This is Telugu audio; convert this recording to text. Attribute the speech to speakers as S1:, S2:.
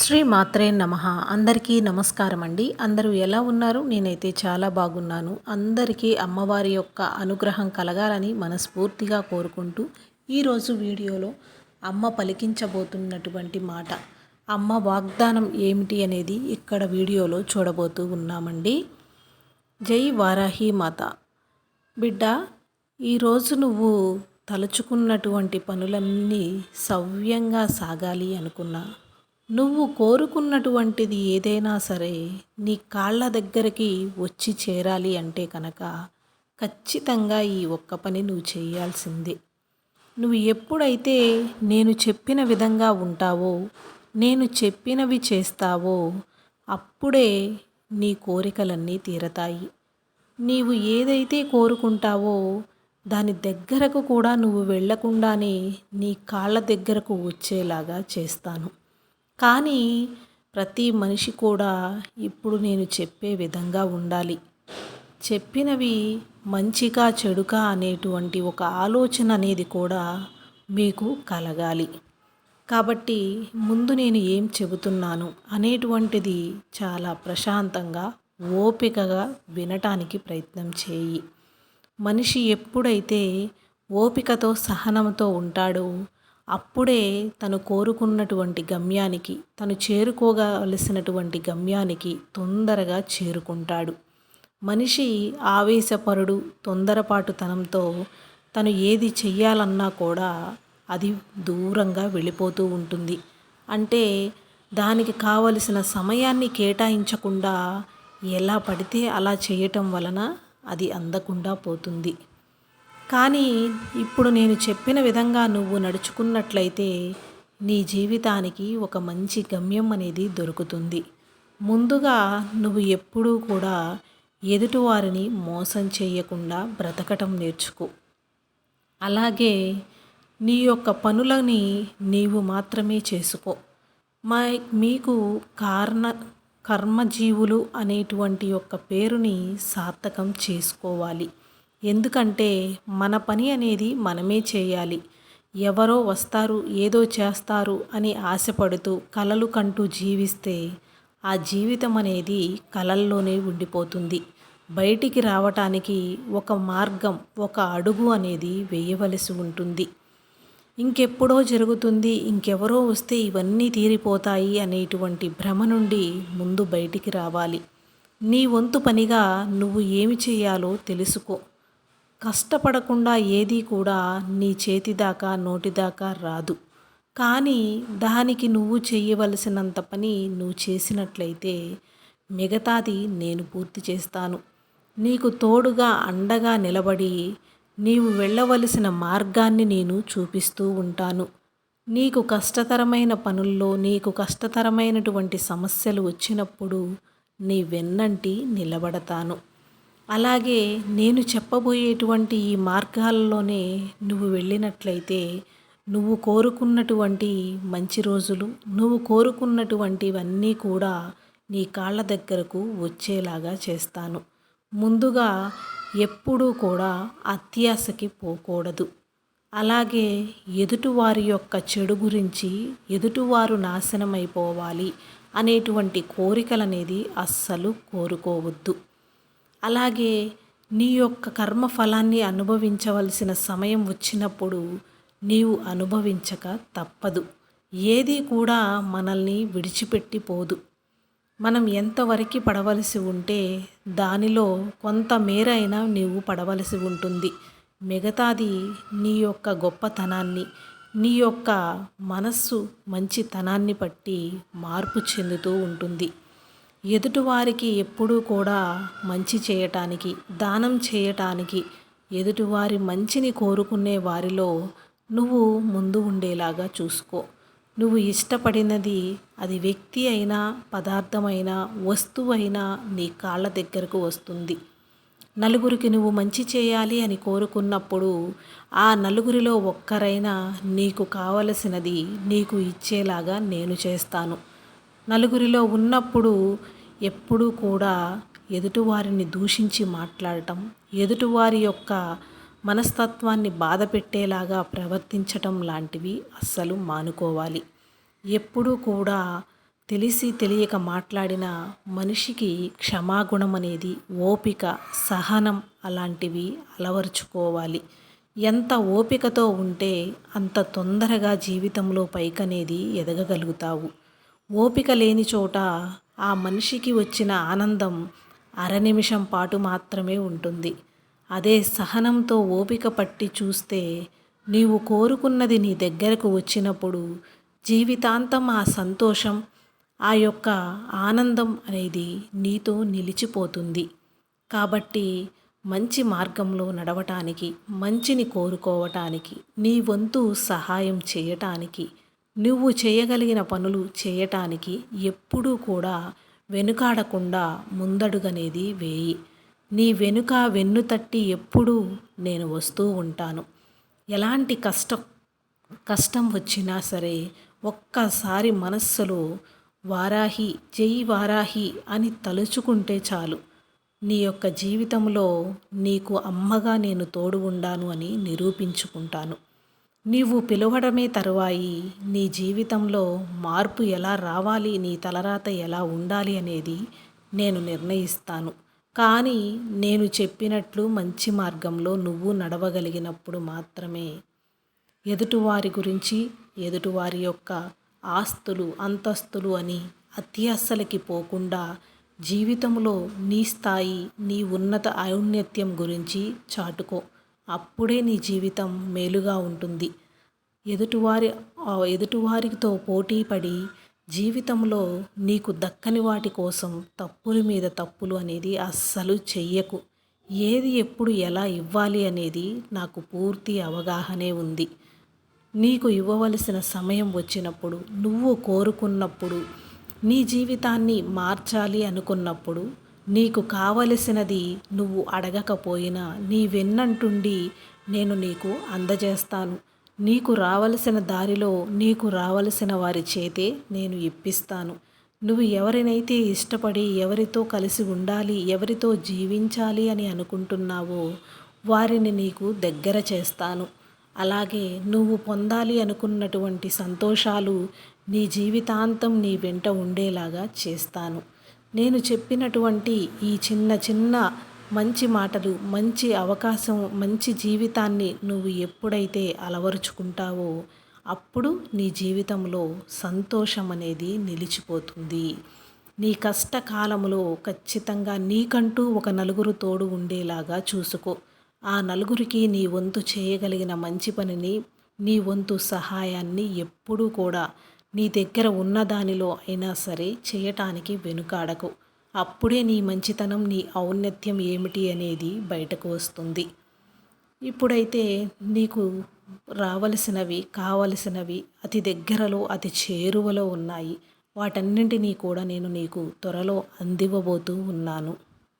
S1: శ్రీ మాత్రే నమ. అందరికీ నమస్కారం అండి అందరూ ఎలా ఉన్నారు? నేనైతే చాలా బాగున్నాను. అందరికీ అమ్మవారి యొక్క అనుగ్రహం కలగాలని మనస్ఫూర్తిగా కోరుకుంటూ ఈరోజు వీడియోలో అమ్మ పలికించబోతున్నటువంటి మాట అమ్మ వాగ్దానం ఏమిటి అనేది ఇక్కడ వీడియోలో చూడబోతూ ఉన్నామండి. జై వారాహి మాత. బిడ్డ ఈరోజు నువ్వు తలుచుకున్నటువంటి పనులన్నీ సవ్యంగా సాగాలి అనుకున్నా. నువ్వు కోరుకున్నటువంటిది ఏదైనా సరే నీ కాళ్ళ దగ్గరికి వచ్చి చేరాలి అంటే కనుక ఖచ్చితంగా ఈ ఒక్క పని నువ్వు చేయాల్సిందే. నువ్వు ఎప్పుడైతే నేను చెప్పిన విధంగా ఉంటావో నేను చెప్పినవి చేస్తావో అప్పుడే నీ కోరికలన్నీ తీరతాయి. నీవు ఏదైతే కోరుకుంటావో దాని దగ్గరకు కూడా నువ్వు వెళ్ళకుండానే నీ కాళ్ళ దగ్గరకు వచ్చేలాగా చేస్తాను. కానీ ప్రతి మనిషి కూడా ఇప్పుడు నేను చెప్పే విధంగా ఉండాలి. చెప్పినవి మంచిగా చెడుకా అనేటువంటి ఒక ఆలోచన అనేది కూడా మీకు కలగాలి. కాబట్టి ముందు నేను ఏం చెబుతున్నాను అనేటువంటిది చాలా ప్రశాంతంగా ఓపికగా వినటానికి ప్రయత్నం చేయి. మనిషి ఎప్పుడైతే ఓపికతో సహనంతో ఉంటాడో అప్పుడే తను కోరుకున్నటువంటి గమ్యానికి తను చేరుకోగలసినటువంటి గమ్యానికి తొందరగా చేరుకుంటాడు. మనిషి ఆవేశపరుడు తొందరపాటుతనంతో తను ఏది చెయ్యాలన్నా కూడా అది దూరంగా వెళ్ళిపోతూ ఉంటుంది. అంటే దానికి కావలసిన సమయాన్ని కేటాయించకుండా ఎలా పడితే అలా చేయటం వలన అది అందకుండా పోతుంది. కానీ ఇప్పుడు నేను చెప్పిన విధంగా నువ్వు నడుచుకున్నట్లయితే నీ జీవితానికి ఒక మంచి గమ్యం అనేది దొరుకుతుంది. ముందుగా నువ్వు ఎప్పుడూ కూడా ఎదుటివారిని మోసం చేయకుండా బ్రతకటం నేర్చుకో. అలాగే నీ యొక్క పనులని నీవు మాత్రమే చేసుకో. మా మీకు కారణ కర్మజీవులు అనేటువంటి యొక్క పేరుని సార్థకం చేసుకోవాలి. ఎందుకంటే మన పని అనేది మనమే చేయాలి. ఎవరో వస్తారు ఏదో చేస్తారు అని ఆశపడుతూ కలలు కంటూ జీవిస్తే ఆ జీవితం అనేది కలల్లోనే ఉండిపోతుంది. బయటికి రావటానికి ఒక మార్గం ఒక అడుగు అనేది వేయవలసి ఉంటుంది. ఇంకెప్పుడో జరుగుతుంది ఇంకెవరో వస్తే ఇవన్నీ తీరిపోతాయి అనేటువంటి భ్రమ నుండి ముందు బయటికి రావాలి. నీ వంతు పనిగా నువ్వు ఏమి చేయాలో తెలుసుకో. కష్టపడకుండా ఏదీ కూడా నీ చేతిదాకా నోటిదాకా రాదు. కానీ దానికి నువ్వు చేయవలసినంత పని నువ్వు చేసినట్లయితే మిగతాది నేను పూర్తి చేస్తాను. నీకు తోడుగా అండగా నిలబడి నీవు వెళ్ళవలసిన మార్గాన్ని నేను చూపిస్తూ ఉంటాను. నీకు కష్టతరమైన పనుల్లో నీకు కష్టతరమైనటువంటి సమస్యలు వచ్చినప్పుడు నీ వెన్నంటి నిలబడతాను. అలాగే నేను చెప్పబోయేటువంటి ఈ మార్గాల్లోనే నువ్వు వెళ్ళినట్లయితే నువ్వు కోరుకున్నటువంటి మంచి రోజులు నువ్వు కోరుకున్నటువంటివన్నీ కూడా నీ కాళ్ళ దగ్గరకు వచ్చేలాగా చేస్తాను. ముందుగా ఎప్పుడూ కూడా అత్యాశకి పోకూడదు. అలాగే ఎదుటివారి యొక్క చెడు గురించి ఎదుటివారు నాశనమైపోవాలి అనేటువంటి కోరికలనేది అస్సలు కోరుకోవద్దు. అలాగే నీ యొక్క కర్మ ఫలాన్ని అనుభవించవలసిన సమయం వచ్చినప్పుడు నీవు అనుభవించక తప్పదు. ఏది కూడా మనల్ని విడిచిపెట్టిపోదు మనం ఎంతవరకు పడవలసి ఉంటే దానిలో కొంత మేరైనా నీవు పడవలసి ఉంటుంది. మిగతాది నీ యొక్క గొప్పతనాన్ని నీ యొక్క మనస్సు మంచితనాన్ని బట్టి మార్పు చెందుతూ ఉంటుంది. ఎదుటివారికి ఎప్పుడూ కూడా మంచి చేయటానికి దానం చేయటానికి ఎదుటివారి మంచిని కోరుకునే వారిలో నువ్వు ముందు ఉండేలాగా చూసుకో. నువ్వు ఇష్టపడినది అది వ్యక్తి అయినా పదార్థమైనా వస్తువైనా నీ కాళ్ళ దగ్గరకు వస్తుంది. నలుగురికి నువ్వు మంచి చేయాలి అని కోరుకున్నప్పుడు ఆ నలుగురిలో ఒక్కరైనా నీకు కావలసినది నీకు ఇచ్చేలాగా నేను చేస్తాను. నలుగురిలో ఉన్నప్పుడు ఎప్పుడూ కూడా ఎదుటివారిని దూషించి మాట్లాడటం ఎదుటివారి యొక్క మనస్తత్వాన్ని బాధ పెట్టేలాగా ప్రవర్తించటం లాంటివి అస్సలు మానుకోవాలి. ఎప్పుడూ కూడా తెలిసి తెలియక మాట్లాడిన మనిషికి క్షమాగుణం అనేది ఓపిక సహనం అలాంటివి అలవర్చుకోవాలి. ఎంత ఓపికతో ఉంటే అంత తొందరగా జీవితంలో పైకనేది ఎదగగలుగుతావు. ఓపిక లేని చోట ఆ మనిషికి వచ్చిన ఆనందం అర నిమిషం పాటు మాత్రమే ఉంటుంది. అదే సహనంతో ఓపిక పట్టి చూస్తే నీవు కోరుకున్నది నీ దగ్గరకు వచ్చినప్పుడు జీవితాంతం ఆ సంతోషం ఆ యొక్క ఆనందం అనేది నీతో నిలిచిపోతుంది. కాబట్టి మంచి మార్గంలో నడవటానికి మంచిని కోరుకోవటానికి నీ వంతు సహాయం చేయటానికి నువ్వు చేయగలిగిన పనులు చేయటానికి ఎప్పుడూ కూడా వెనుకాడకుండా ముందడుగనేది వేయి. నీ వెనుక వెన్ను తట్టి ఎప్పుడూ నేను వస్తూ ఉంటాను. ఎలాంటి కష్టం కష్టం వచ్చినా సరే ఒక్కసారి మనస్సులో వారాహి జై వారాహి అని తలుచుకుంటే చాలు. నీ యొక్క జీవితంలో నీకు అమ్మగా నేను తోడు ఉండాను అని నిరూపించుకుంటాను. నీవు పిలవడమే తరువాయి. నీ జీవితంలో మార్పు ఎలా రావాలి? నీ తలరాత ఎలా ఉండాలి అనేది నేను నిర్ణయిస్తాను. కానీ నేను చెప్పినట్లు మంచి మార్గంలో నువ్వు నడవగలిగినప్పుడు మాత్రమే. ఎదుటివారి గురించి ఎదుటివారి యొక్క ఆస్తులు అంతస్తులు అని అత్యాశలకి పోకుండా జీవితంలో నీ స్థాయి నీ ఉన్నత ఔన్నత్యం గురించి చాటుకో. అప్పుడే నీ జీవితం మేలుగా ఉంటుంది. ఎదుటివారి ఎదుటివారితో పోటీ పడి జీవితంలో నీకు దక్కని వాటి కోసం తప్పుల మీద తప్పులు అనేది అస్సలు చెయ్యకు. ఏది ఎప్పుడు ఎలా ఇవ్వాలి అనేది నాకు పూర్తి అవగాహనే ఉంది. నీకు ఇవ్వవలసిన సమయం వచ్చినప్పుడు నువ్వు కోరుకున్నప్పుడు నీ జీవితాన్ని మార్చాలి అనుకున్నప్పుడు నీకు కావలసినది నువ్వు అడగకపోయినా నీ వెన్నంటుండి నేను నీకు అందజేస్తాను. నీకు రావలసిన దారిలో నీకు రావలసిన వారి చేతే నేను ఇప్పిస్తాను. నువ్వు ఎవరినైతే ఇష్టపడి ఎవరితో కలిసి ఉండాలి ఎవరితో జీవించాలి అని అనుకుంటున్నావో వారిని నీకు దగ్గర చేస్తాను. అలాగే నువ్వు పొందాలి అనుకున్నటువంటి సంతోషాలు నీ జీవితాంతం నీ వెంట ఉండేలాగా చేస్తాను. నేను చెప్పినటువంటి ఈ చిన్న చిన్న మంచి మాటలు మంచి అవకాశం మంచి జీవితాన్ని నువ్వు ఎప్పుడైతే అలవరుచుకుంటావో అప్పుడు నీ జీవితంలో సంతోషం అనేది నిలిచిపోతుంది. నీ కష్టకాలంలో ఖచ్చితంగా నీకంటూ ఒక నలుగురు తోడు ఉండేలాగా చూసుకో. ఆ నలుగురికి నీ వంతు చేయగలిగిన మంచి పనిని నీ వంతు సహాయాన్ని ఎప్పుడూ కూడా నీ దగ్గర ఉన్న దానిలో అయినా సరే చేయటానికి వెనుకాడకు. అప్పుడే నీ మంచితనం నీ ఔన్నత్యం ఏమిటి అనేది బయటకు వస్తుంది. ఇప్పుడైతే నీకు రావలసినవి కావలసినవి అతి దగ్గరలో అతి చేరువలో ఉన్నాయి. వాటన్నింటినీ కూడా నేను నీకు త్వరలో అందివ్వబోతూ ఉన్నాను.